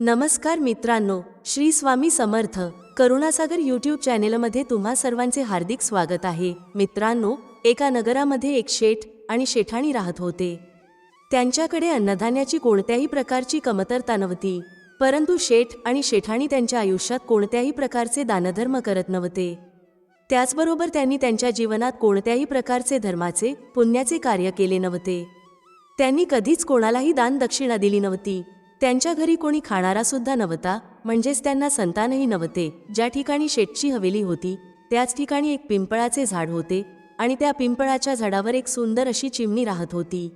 नमस्कार मित्रांनो श्री स्वामी समर्थ करुणासागर यूट्यूब चॅनेलमध्ये तुम्हा सर्वांचे हार्दिक स्वागत आहे. मित्रांनो एका नगरामध्ये एक शेठ आणि शेठाणी राहत होते. त्यांच्याकडे अन्नधान्याची कोणत्याही प्रकारची कमतरता नव्हती. परंतु शेठ आणि शेठाणी त्यांच्या आयुष्यात कोणत्याही प्रकारचे दानधर्म करत नव्हते. त्याचबरोबर त्यांनी त्यांच्या जीवनात कोणत्याही प्रकारचे धर्माचे पुण्याचे कार्य केले नव्हते. त्यांनी कधीच कोणालाही दान दक्षिणा दिली नव्हती. त्यांच्या घरी कोणी खाणारा सुद्धा नव्हता म्हणजेच त्यांना संतानही नव्हते. ज्या ठिकाणी शेटची हवेली होती त्याच ठिकाणी एक पिंपळाचे झाड होते आणि त्या पिंपळाच्या झाडावर एक सुंदर अशी चिमणी राहत होती.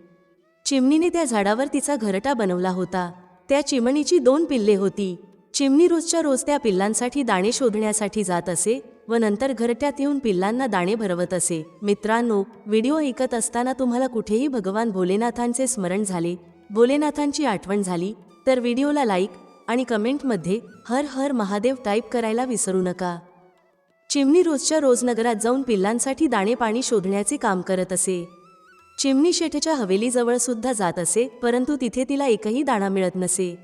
चिमणीने त्या झाडावर तिचा घरटा बनवला होता. त्या चिमणीची दोन पिल्ले होती. चिमणी रोजच्या रोज त्या पिल्लांसाठी दाणे शोधण्यासाठी जात असे व नंतर घरट्यात येऊन पिल्लांना दाणे भरवत असे. मित्रांनो व्हिडिओ ऐकत असताना तुम्हाला कुठेही भगवान भोलेनाथांचे स्मरण झाले भोलेनाथांची आठवण झाली तर व्हिडिओला लाईक आणि कमेंटमध्ये हर हर महादेव टाईप करायला विसरू नका. चिमणी रोजच्या रोज नगरात जाऊन पिल्लांसाठी दाणे पाणी शोधण्याचे काम करत असे. चिमणी शेठच्या हवेलीजवळ सुद्धा जात असे परंतु तिथे तिला एकही दाणा मिळत नसे.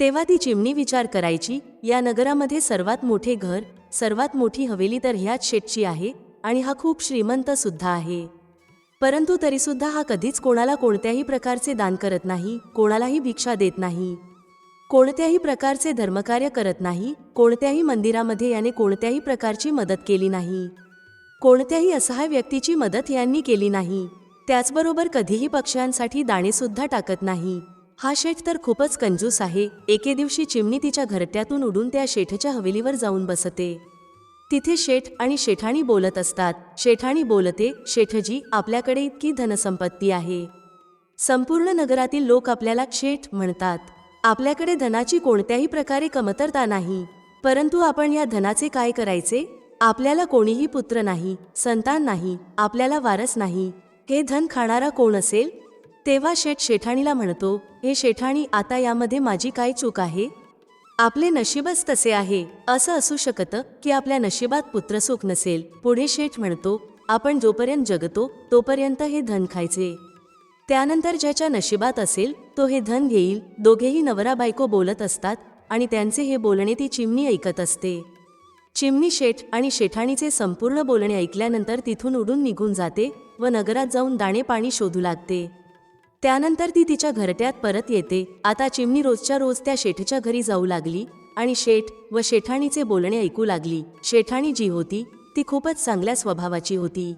तेव्हा ती चिमणी विचार करायची या नगरामध्ये सर्वात मोठे घर सर्वात मोठी हवेली तर ह्याच शेठची आहे आणि हा खूप श्रीमंत सुद्धा आहे. परंतु तरीसुद्धा हा कधीच कोणाला कोणत्याही प्रकारचे दान करत नाही कोणालाही भिक्षा देत नाही. कोणत्याही प्रकारचे धर्मकार्य करत नाही कोणत्याही मंदिरामध्ये याने कोणत्याही प्रकारची मदत केली नाही. कोणत्याही असहाय व्यक्तीची मदत यांनी केली नाही. त्याचबरोबर कधीही पक्ष्यांसाठी दाणेसुद्धा टाकत नाही. हा शेठ तर खूपच कंजूस आहे एके दिवशी चिमणी तिच्या घरट्यातून उडून त्या शेठच्या हवेलीवर जाऊन बसते. तिथे शेठ आणि शेठाणी बोलत असतात. शेठाणी बोलते शेठजी आपल्याकडे इतकी धनसंपत्ती आहे. संपूर्ण नगरातील लोक आपल्याला शेठ म्हणतात. आपल्याकडे धनाची कोणत्याही प्रकारे कमतरता नाही. परंतु आपण या धनाचे काय करायचे? आपल्याला कोणीही पुत्र नाही संतान नाही आपल्याला वारस नाही. हे धन खाणारा कोण असेल? तेव्हा शेठ शेठाणीला म्हणतो हे शेठाणी आता यामध्ये माझी काय चूक आहे? आपले नशीबच तसे आहे. असं असू शकतं की आपल्या नशिबात पुत्रसुख नसेल. पुढे शेठ म्हणतो आपण जोपर्यंत जगतो तोपर्यंत हे धन खायचे. त्यानंतर ज्याच्या नशिबात असेल तो हे धन घेईल. दोघेही नवरा बायको बोलत असतात आणि त्यांचे हे बोलणे ती चिमणी ऐकत असते. चिमणी शेठ आणि शेठाणीचे संपूर्ण बोलणे ऐकल्यानंतर तिथून उडून निघून जाते व नगरात जाऊन दाणे पाणी शोधू लागते. त्यानंतर ती तिच्या घरट्यात परत येते. आता चिमणी रोजच्या रोज त्या शेठच्या घरी जाऊ लागली आणि शेठ व शेठाणीचे बोलणे ऐकू लागली. शेठाणी जी होती ती खूपच चांगल्या स्वभावाची होती.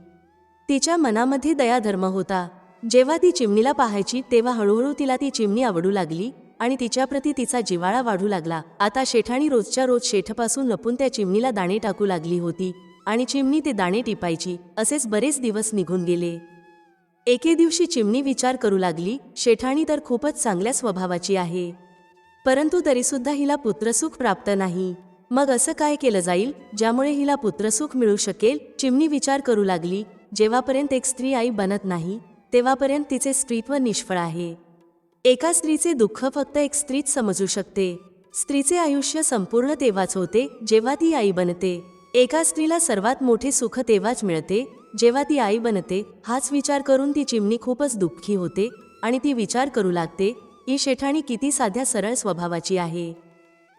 तिच्या मनामध्ये दयाधर्म होता. जेव्हा ती चिमणीला पाहायची तेव्हा हळूहळू तिला ती चिमणी आवडू लागली आणि तिच्याप्रती तिचा जिवाळा वाढू लागला. आता शेठाणी रोजच्या रोज शेठपासून लपून त्या चिमणीला दाणे टाकू लागली होती आणि चिमणी ते दाणे टिपायची असेच बरेच दिवस निघून गेले. एके दिवशी चिमणी विचार करू लागली शेठाणी तर खूपच चांगल्या स्वभावाची आहे. परंतु तरीसुद्धा हिला पुत्रसुख प्राप्त नाही. मग असं काय केलं जाईल? ज्यामुळे हिला पुत्रसुख मिळू शकेल. चिमणी विचार करू लागली जेव्हापर्यंत एक स्त्री आई बनत नाही तेव्हापर्यंत तिचे स्त्रीत्व निष्फळ आहे. एका स्त्रीचे दुःख फक्त एक स्त्रीच समजू शकते. स्त्रीचे आयुष्य संपूर्ण तेव्हाच होते जेव्हा ती आई बनते. एका स्त्रीला सर्वात मोठे सुख तेव्हाच मिळते जेव्हा ती आई बनते हाच विचार करून ती चिमणी खूपच दुःखी होते आणि ती विचार करू लागते ही शेठाणी किती साध्या सरळ स्वभावाची आहे.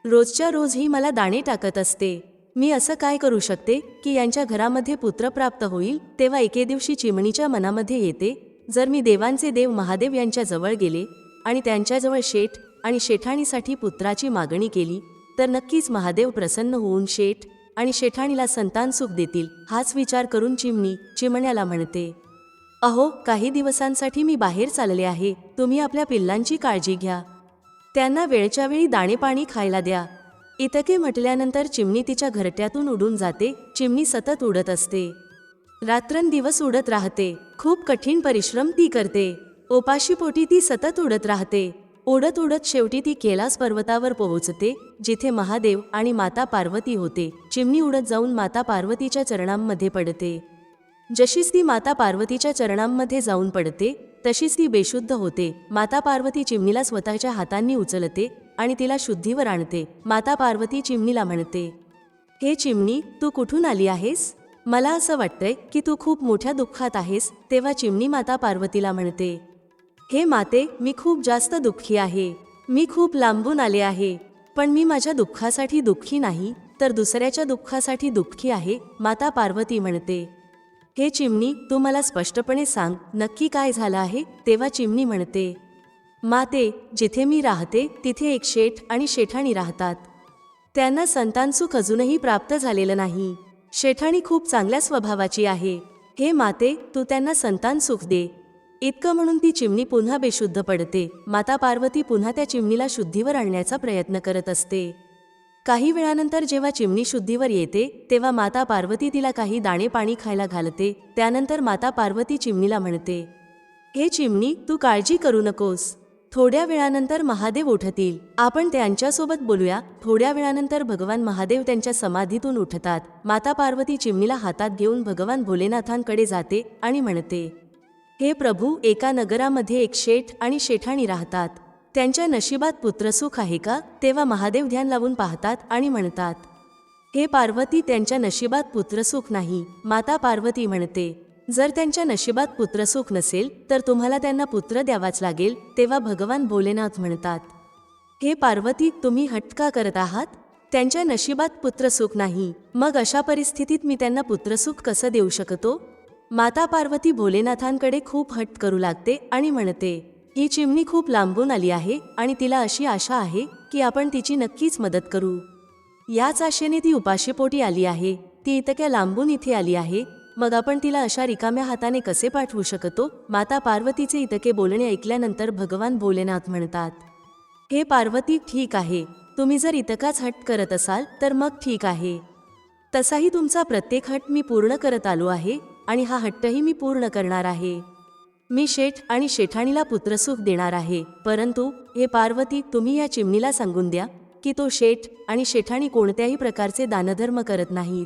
रोजच्या रोज ही मला दाणे टाकत असते. मी असं काय करू शकते की यांच्या घरामध्ये पुत्र प्राप्त होईल तेव्हा एके दिवशी चिमणीच्या मनामध्ये येते जर मी देवांचे देव महादेव यांच्या जवळ गेले आणि त्यांच्याजवळ शेठ आणि शेठाणीसाठी पुत्राची मागणी केली तर नक्कीच महादेव प्रसन्न होऊन शेठ आणि शेठाणीला संतान सुख देतील हाच विचार करून चिमणी चिमण्याला म्हणते अहो काही दिवसांसाठी मी बाहेर चालले आहे तुम्ही आपल्या पिल्लांची काळजी घ्या. त्यांना वेळच्या वेळी दाणे पाणी खायला द्या. इतके म्हटल्यानंतर चिमणी तिच्या घरट्यातून उडून जाते चिमणी सतत उडत असते. रात्रंदिवस उडत राहते खूप कठीण परिश्रम ती करते. ओपाशीपोटी ती सतत उडत राहते. उडत उडत शेवटी ती कैलास पर्वतावर पोहोचते जिथे महादेव आणि माता पार्वती होते. चिमणी उडत जाऊन माता पार्वतीच्या चरणांमध्ये पडते. जशीच ती माता पार्वतीच्या चरणांमध्ये जाऊन पडते तशीच ती बेशुद्ध होते. माता पार्वती चिमणीला स्वतःच्या हातांनी उचलते आणि तिला शुद्धीवर आणते. माता पार्वती चिमणीला म्हणते हे चिमणी तू कुठून आली आहेस? मला असं वाटतंय की तू खूप मोठ्या दुःखात आहेस तेव्हा चिमणी माता पार्वतीला म्हणते. हे माते मी खूप जास्त दुःखी आहे. मी खूप लांबून आले आहे. पण मी माझ्या दुःखासाठी दुःखी नाही तर दुसऱ्याच्या दुःखासाठी दुःखी आहे माता पार्वती म्हणते. हे चिमणी तू मला स्पष्टपणे सांग नक्की काय झालं आहे? तेव्हा चिमणी म्हणते. माते जिथे मी राहते तिथे एक शेठ आणि शेठाणी राहतात. त्यांना संतानसुख अजूनही प्राप्त झालेलं नाही. शेठाणी खूप चांगल्या स्वभावाची आहे. हे माते तू त्यांना संतान सुख दे. इतकं म्हणून ती चिमणी पुन्हा बेशुद्ध पडते. माता पार्वती पुन्हा त्या चिमणीला शुद्धीवर आणण्याचा प्रयत्न करत असते. काही वेळानंतर जेव्हा चिमणी शुद्धीवर येते तेव्हा माता पार्वती तिला काही दाणे पाणी खायला घालते. त्यानंतर माता पार्वती चिमणीला म्हणते हे चिमणी तू काळजी करू नकोस. थोड्या वेळानंतर महादेव उठतील. आपण त्यांच्यासोबत बोलूया. थोड्या वेळानंतर भगवान महादेव त्यांच्या समाधीतून उठतात. माता पार्वती चिमणीला हातात घेऊन भगवान भोलेनाथांकडे जाते आणि म्हणते हे प्रभू एका नगरामध्ये एक शेठ आणि शेठाणी राहतात. त्यांच्या नशिबात पुत्रसुख आहे का? तेव्हा महादेव ध्यान लावून पाहतात आणि म्हणतात हे पार्वती त्यांच्या नशिबात पुत्रसुख नाही. माता पार्वती म्हणते जर त्यांच्या नशिबात पुत्रसुख नसेल तर तुम्हाला त्यांना पुत्र द्यावाच लागेल तेव्हा भगवान भोलेनाथ म्हणतात हे पार्वती तुम्ही हटका करत आहात? त्यांच्या नशिबात पुत्रसुख नाही. मग अशा परिस्थितीत मी त्यांना पुत्रसुख कसं देऊ शकतो? माता पार्वती भोलेनाथांकडे खूप हट्ट करू लागते आणि म्हणते ही चिमणी खूप लांबून आली आहे आणि तिला अशी आशा आहे की आपण तिची नक्कीच मदत करू. याच आशेने ती उपाशीपोटी आली आहे. ती इतक्या लांबून इथे आली आहे. मग आपण तिला अशा रिकाम्या हाताने कसे पाठवू शकतो? माता पार्वतीचे इतके बोलणे ऐकल्यानंतर भगवान भोलेनाथ म्हणतात हे पार्वती ठीक आहे. तुम्ही जर इतकाच हट करत असाल तर मग ठीक आहे. तसाही तुमचा प्रत्येक हट मी पूर्ण करत आलो आहे. आणि हा हट्टही मी पूर्ण करणार आहे. मी शेठ आणि शेठाणीला पुत्रसुख देणार आहे. परंतु हे पार्वती तुम्ही या चिमणीला सांगून द्या की तो शेठ आणि शेठाणी कोणत्याही प्रकारचे दानधर्म करत नाहीत.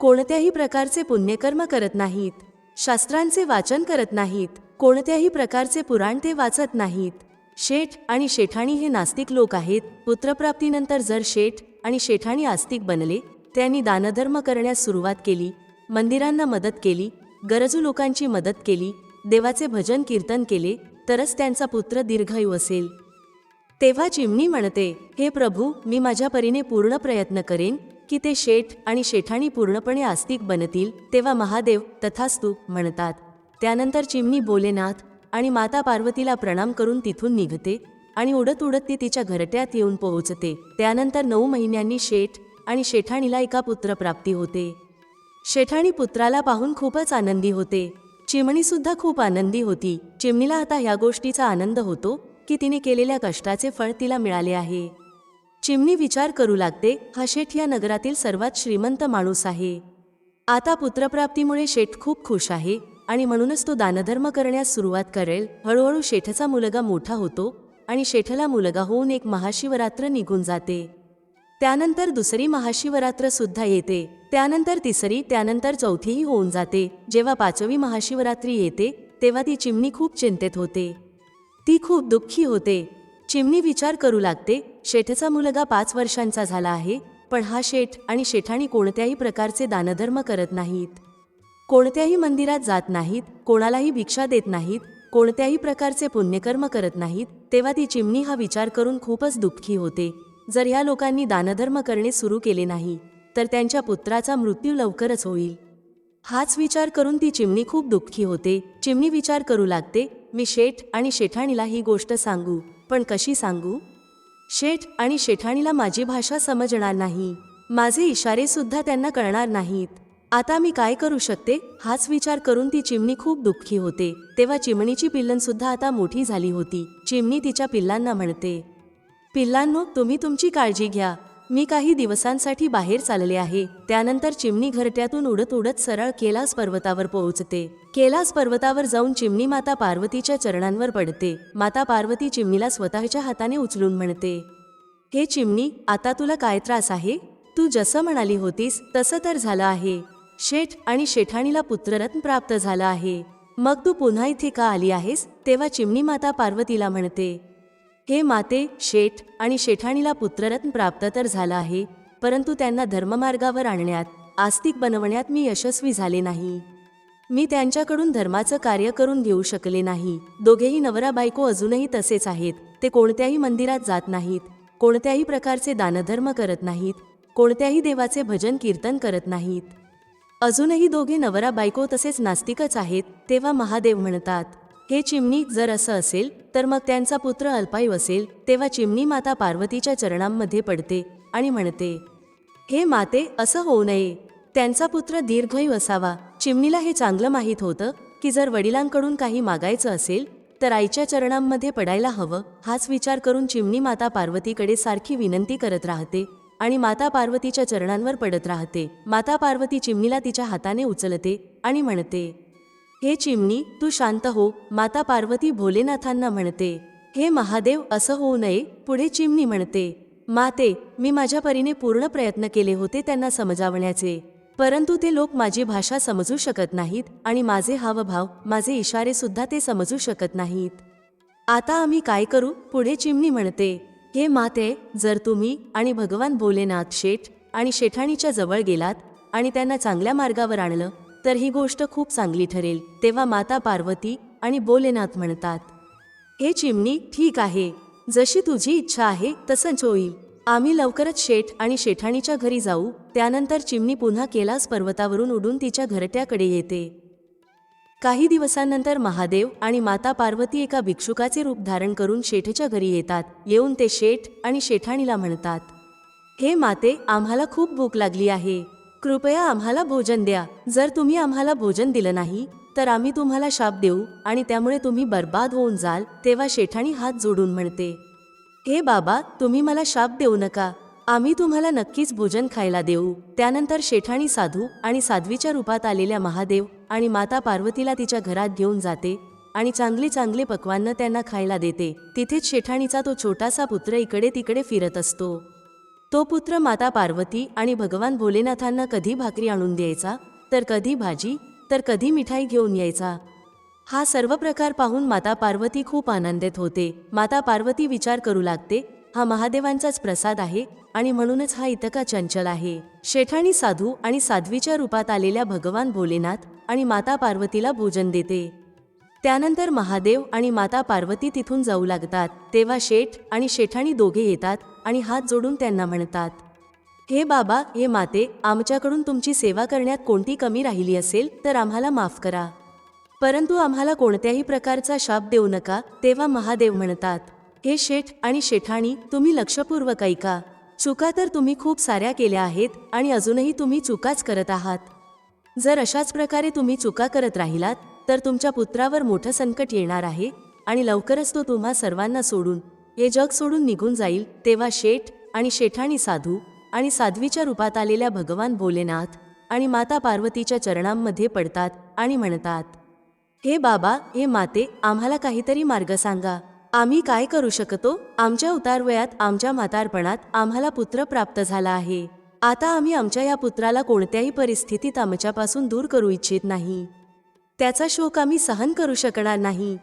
कोणत्याही प्रकारचे पुण्यकर्म करत नाहीत. शास्त्रांचे वाचन करत नाहीत. कोणत्याही प्रकारचे पुराण ते वाचत नाहीत. शेठ आणि शेठाणी हे नास्तिक लोक आहेत. पुत्रप्राप्तीनंतर जर शेठ आणि शेठाणी आस्तिक बनले त्यांनी दानधर्म करण्यास सुरुवात केली मंदिरांना मदत केली गरजू लोकांची मदत केली देवाचे भजन कीर्तन केले तरच त्यांचा पुत्र दीर्घायू असेल. तेव्हा चिमणी म्हणते हे प्रभू मी माझ्या परीने पूर्ण प्रयत्न करेन की ते शेठ आणि शेठाणी पूर्णपणे आस्तिक बनतील तेव्हा महादेव तथास्तू म्हणतात. त्यानंतर चिमणी बोलेनाथ आणि माता पार्वतीला प्रणाम करून तिथून निघते आणि उडत उडत ती तिच्या घरट्यात येऊन पोहोचते. त्यानंतर नऊ महिन्यांनी शेठ आणि शेठाणीला एका पुत्रप्राप्ती होते. शेठाणी पुत्राला पाहून खूपच आनंदी होते. चिमणीसुद्धा खूप आनंदी होती. चिमणीला आता ह्या गोष्टीचा आनंद होतो की तिने केलेल्या कष्टाचे फळ तिला मिळाले आहे. चिमणी विचार करू लागते हा शेठ या नगरातील सर्वात श्रीमंत माणूस आहे. आता पुत्रप्राप्तीमुळे शेठ खूप खुश आहे आणि म्हणूनच तो दानधर्म करण्यास सुरुवात करेल. हळूहळू शेठचा मुलगा मोठा होतो आणि शेठला मुलगा होऊन एक महाशिवरात्र निघून जाते. त्यानंतर दुसरी महाशिवरात्र सुद्धा येते. त्यानंतर तिसरी त्यानंतर चौथीही होऊन जाते. जेव्हा पाचवी महाशिवरात्री येते तेव्हा ती चिमणी खूप चिंतेत होते. ती खूप दुःखी होते. चिमणी विचार करू लागते शेठचा मुलगा पाच वर्षांचा झाला आहे पण हा शेठ आणि शेठाणी कोणत्याही प्रकारचे दानधर्म करत नाहीत. कोणत्याही मंदिरात जात नाहीत कोणालाही भिक्षा देत नाहीत कोणत्याही प्रकारचे पुण्यकर्म करत नाहीत. तेव्हा ती चिमणी हा विचार करून खूपच दुःखी होते. जर या लोकांनी दानधर्म करणे सुरू केले नाही तर त्यांच्या पुत्राचा मृत्यू लवकरच होईल. हाच विचार करून ती चिमणी खूप दुःखी होते. चिमणी विचार करू लागते मी शेठ आणि शेठाणीला ही गोष्ट सांगू. पण कशी सांगू? शेठ आणि शेठाणीला माझी भाषा समजणार नाही. माझे इशारे सुद्धा त्यांना कळणार नाहीत. आता मी काय करू शकते? हाच विचार करून ती चिमणी खूप दुःखी होते. तेव्हा चिमणीची पिल्लन सुद्धा आता मोठी झाली होती. चिमणी तिच्या पिल्लांना म्हणते पिल्लांनो तुम्ही तुमची काळजी घ्या. मी काही दिवसांसाठी बाहेर चालले आहे. त्यानंतर चिमणी घरट्यातून उडत उडत सरळ केलास पर्वतावर पोहोचते. केलास पर्वतावर जाऊन चिमणी माता पार्वतीच्या चरणांवर पडते. माता पार्वती चिमणीला स्वतःच्या हाताने उचलून म्हणते हे चिमणी आता तुला काय त्रास आहे? तू जसं म्हणाली होतीस तसं तर झालं आहे. शेठ आणि शेठाणीला पुत्ररत्न प्राप्त झालं आहे. मग तू पुन्हा इथे का आली आहेस? तेव्हा चिमणी माता पार्वतीला म्हणते हे माते शेठ आणि शेठाणीला पुत्ररत्न प्राप्त तर झालं आहे परंतु त्यांना धर्ममार्गावर आणण्यात आस्तिक बनवण्यात मी यशस्वी झाले नाही. मी त्यांच्याकडून धर्माचं कार्य करून घेऊ शकले नाही. दोघेही नवरा बायको अजूनही तसेच आहेत. ते कोणत्याही मंदिरात जात नाहीत. कोणत्याही प्रकारचे दानधर्म करत नाहीत. कोणत्याही देवाचे भजन कीर्तन करत नाहीत. अजूनही दोघे नवरा बायको तसेच नास्तिकच आहेत तेव्हा महादेव म्हणतात हे चिमणी जर असं असेल तर मग त्यांचा पुत्र अल्पायू असेल तेव्हा चिमणी माता पार्वतीच्या चरणांमध्ये पडते आणि म्हणते हे माते असं होऊ नये. त्यांचा पुत्र दीर्घयू असावा. चिमणीला हे चांगलं माहीत होतं की जर वडिलांकडून काही मागायचं असेल तर आईच्या चरणांमध्ये पडायला हवं. हाच विचार करून चिमणी माता पार्वतीकडे सारखी विनंती करत राहते आणि माता पार्वतीच्या चरणांवर पडत राहते. माता पार्वती चिमणीला तिच्या हाताने उचलते आणि म्हणते हे चिमणी तू शांत हो. माता पार्वती भोलेनाथांना म्हणते. हे महादेव असं होऊ नये. पुढे चिमणी म्हणते. माते मी माझ्या परीने पूर्ण प्रयत्न केले होते त्यांना समजावण्याचे. परंतु ते लोक माझी भाषा समजू शकत नाहीत आणि माझे हावभाव माझे इशारे सुद्धा ते समजू शकत नाहीत. आता आम्ही काय करू? पुढे चिमणी म्हणते. हे माते जर तुम्ही आणि भगवान भोलेनाथ शेठ आणि शेठाणीच्या जवळ गेलात आणि त्यांना चांगल्या मार्गावर आणलं तर ही गोष्ट खूप चांगली ठरेल तेव्हा माता पार्वती आणि बोलेनाथ म्हणतात हे चिमणी ठीक आहे. जशी तुझी इच्छा आहे तसंच होईल आम्ही लवकरच शेठ आणि शेठाणीच्या घरी जाऊ. त्यानंतर चिमणी पुन्हा केलास पर्वतावरून उडून तिच्या घरट्याकडे येते. काही दिवसांनंतर महादेव आणि माता पार्वती एका भिक्षुकाचे रूप धारण करून शेठच्या घरी येतात. येऊन ते शेठ आणि शेठाणीला म्हणतात हे माते आम्हाला खूप भूक लागली आहे. कृपया आम्हाला भोजन द्या. जर तुम्ही आम्हाला भोजन दिलं नाही तर आम्ही तुम्हाला शाप देऊ आणि त्यामुळे तुम्ही बर्बाद होऊन जाल तेव्हा शेठाणी हात जोडून म्हणते. हे बाबा तुम्ही मला शाप देऊ नका. आम्ही तुम्हाला नक्कीच भोजन खायला देऊ. त्यानंतर शेठाणी साधू आणि साध्वीच्या रूपात आलेल्या महादेव आणि माता पार्वतीला तिच्या घरात घेऊन जाते आणि चांगली चांगले पक्वान्न त्यांना खायला देते. तिथेच शेठाणीचा तो छोटासा पुत्र इकडे तिकडे फिरत असतो. तो पुत्र माता पार्वती आणि भगवान भोलेनाथांना कधी भाकरी आणून द्यायचा? तर कधी भाजी? तर कधी मिठाई घेऊन यायचा? हा सर्व प्रकार पाहून माता पार्वती खूप आनंदित होते. माता पार्वती विचार करू लागते हा महादेवांचाच प्रसाद आहे आणि म्हणूनच हा इतका चंचल आहे. शेठाणी साधू आणि साध्वीच्या रूपात आलेल्या भगवान भोलेनाथ आणि माता पार्वतीला भोजन देते. त्यानंतर महादेव आणि माता पार्वती तिथून जाऊ लागतात. तेव्हा शेठ आणि शेठाणी दोघे येतात आणि हात जोडून त्यांना म्हणतात हे बाबा हे माते आमच्याकडून तुमची सेवा करण्यात कोणती कमी राहिली असेल तर आम्हाला माफ करा. परंतु आम्हाला कोणत्याही प्रकारचा शाप देऊ नका. तेव्हा महादेव म्हणतात हे शेठ आणि शेठाणी तुम्ही लक्षपूर्वक ऐका. चुका तर तुम्ही खूप साऱ्या केल्या आहेत आणि अजूनही तुम्ही चुकाच करत आहात. जर अशाच प्रकारे तुम्ही चुका करत राहिलात तर तुमच्या पुत्रावर मोठं संकट येणार आहे आणि लवकरच तो तुम्हा सर्वांना सोडून हे जग सोडून निघून जाईल तेव्हा शेठ आणि शेठाणी साधू आणि साध्वीच्या रूपात आलेल्या भगवान भोलेनाथ आणि माता पार्वतीच्या चरणांमध्ये पडतात आणि म्हणतात हे बाबा हे माते आम्हाला काहीतरी मार्ग सांगा. आम्ही काय करू शकतो? आमच्या उतारवयात आमच्या म्हातारपणात आम्हाला पुत्र प्राप्त झाला आहे. आता आम्ही आमच्या या पुत्राला कोणत्याही परिस्थितीत आमच्यापासून दूर करू इच्छित नाही. त्याचा शोक आम्ही सहन करू शकणार नाही.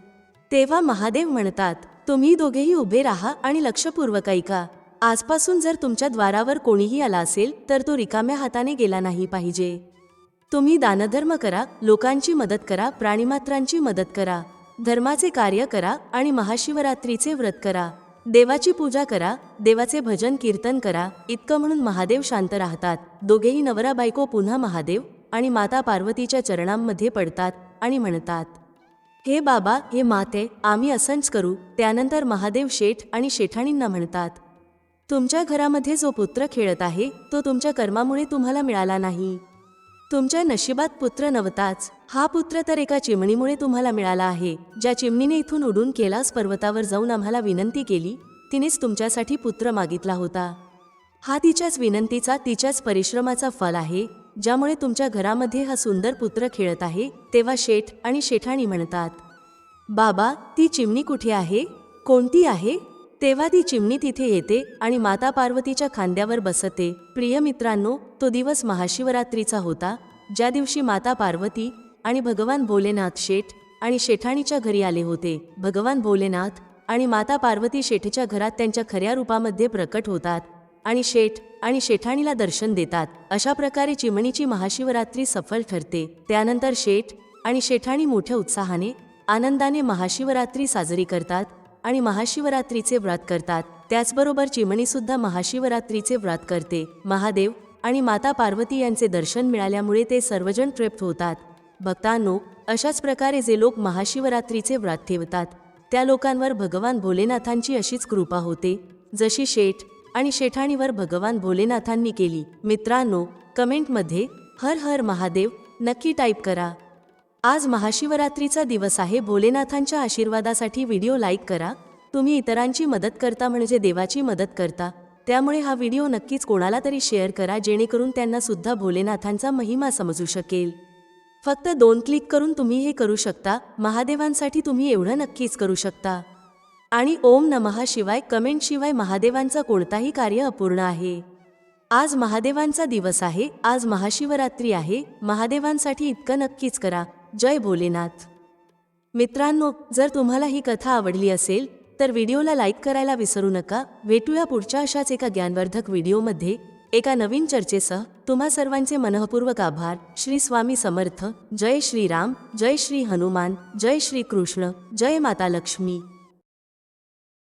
तेव्हा महादेव म्हणतात तुम्ही दोघेही उभे राहा आणि लक्षपूर्वक ऐका. आजपासून जर तुमच्या द्वारावर कोणीही आला असेल तर तो रिकाम्या हाताने गेला नाही पाहिजे. तुम्ही दानधर्म करा लोकांची मदत करा प्राणीमात्रांची मदत करा. धर्माचे कार्य करा आणि महाशिवरात्रीचे व्रत करा. देवाची पूजा करा देवाचे भजन कीर्तन करा इतकं म्हणून महादेव शांत राहतात. दोघेही नवरा बायको पुन्हा महादेव आणि माता पार्वतीच्या चरणांमध्ये पडतात. आणि म्हणतात हे बाबा हे माते आम्ही असंच करू. त्यानंतर महादेव शेठ आणि शेठाणींना म्हणतात तुमच्या घरामध्ये जो पुत्र खेळत आहे तो तुमच्या कर्मामुळे तुम्हाला मिळाला नाही. तुमच्या नशिबात पुत्र नव्हताच. हा पुत्र तर एका चिमणीमुळे तुम्हाला मिळाला आहे. ज्या चिमणीने इथून उडून केलास पर्वतावर जाऊन आम्हाला विनंती केली तिनेच तुमच्यासाठी पुत्र मागितला होता. हा तिच्याच विनंतीचा तिच्याच परिश्रमाचा फल आहे. ज्यामुळे तुमच्या घरामध्ये हा सुंदर पुत्र खेळत आहे तेव्हा शेठ आणि शेठाणी म्हणतात बाबा ती चिमणी कुठे आहे? कोणती आहे? तेव्हा ती चिमणी तिथे येते आणि माता पार्वतीच्या खांद्यावर बसते. प्रिय मित्रांनो तो दिवस महाशिवरात्रीचा होता. ज्या दिवशी माता पार्वती आणि भगवान भोलेनाथ शेठ आणि शेठाणीच्या घरी आले होते. भगवान भोलेनाथ आणि माता पार्वती शेठच्या घरात त्यांच्या खऱ्या रूपामध्ये प्रकट होतात आणि शेठ आणि शेठाणीला दर्शन देतात. अशा प्रकारे चिमणीची महाशिवरात्री सफल ठरते. त्यानंतर शेठ आणि शेठाणी मोठ्या उत्साहाने आनंदाने महाशिवरात्री साजरी करतात आणि महाशिवरात्रीचे व्रत करतात. त्याचबरोबर चिमणी सुद्धा महाशिवरात्रीचे व्रत करते. महादेव आणि माता पार्वती यांचे दर्शन मिळाल्यामुळे ते सर्वजण तृप्त होतात. भक्तांनो अशाच प्रकारे जे लोक महाशिवरात्रीचे व्रत ठेवतात त्या लोकांवर भगवान भोलेनाथांची अशीच कृपा होते. जशी शेठ आणि शेठाणीवर भगवान भोलेनाथांनी केली. मित्रांनो कमेंटमध्ये हर हर महादेव नक्की टाईप करा. आज महाशिवरात्रीचा दिवस आहे. भोलेनाथांच्या आशीर्वादासाठी व्हिडिओ लाईक करा. तुम्ही इतरांची मदत करता म्हणजे देवाची मदत करता. त्यामुळे हा व्हिडिओ नक्कीच कोणाला तरी शेअर करा जेणेकरून त्यांना सुद्धा भोलेनाथांचा महिमा समजू शकेल. फक्त दोन क्लिक करून तुम्ही हे करू शकता. महादेवांसाठी तुम्ही एवढं नक्कीच करू शकता. आणि ओम नमहा शिवाय कमेंटशिवाय महादेवांचा कोणताही कार्य अपूर्ण आहे. आज महादेवांचा दिवस आहे आज महाशिवरात्री आहे महादेवांसाठी इतकं नक्कीच करा. जय भोलेनाथ. मित्रांनो जर तुम्हाला ही कथा आवडली असेल तर व्हिडिओला लाईक करायला विसरू नका. भेटूया पुढच्या अशाच एका ज्ञानवर्धक व्हिडिओमध्ये. एका नवीन चर्चेसह तुम्हा सर्वांचे मनःपूर्वक आभार. श्री स्वामी समर्थ. जय श्रीराम. जय श्री हनुमान. जय श्री कृष्ण. जय माता लक्ष्मी.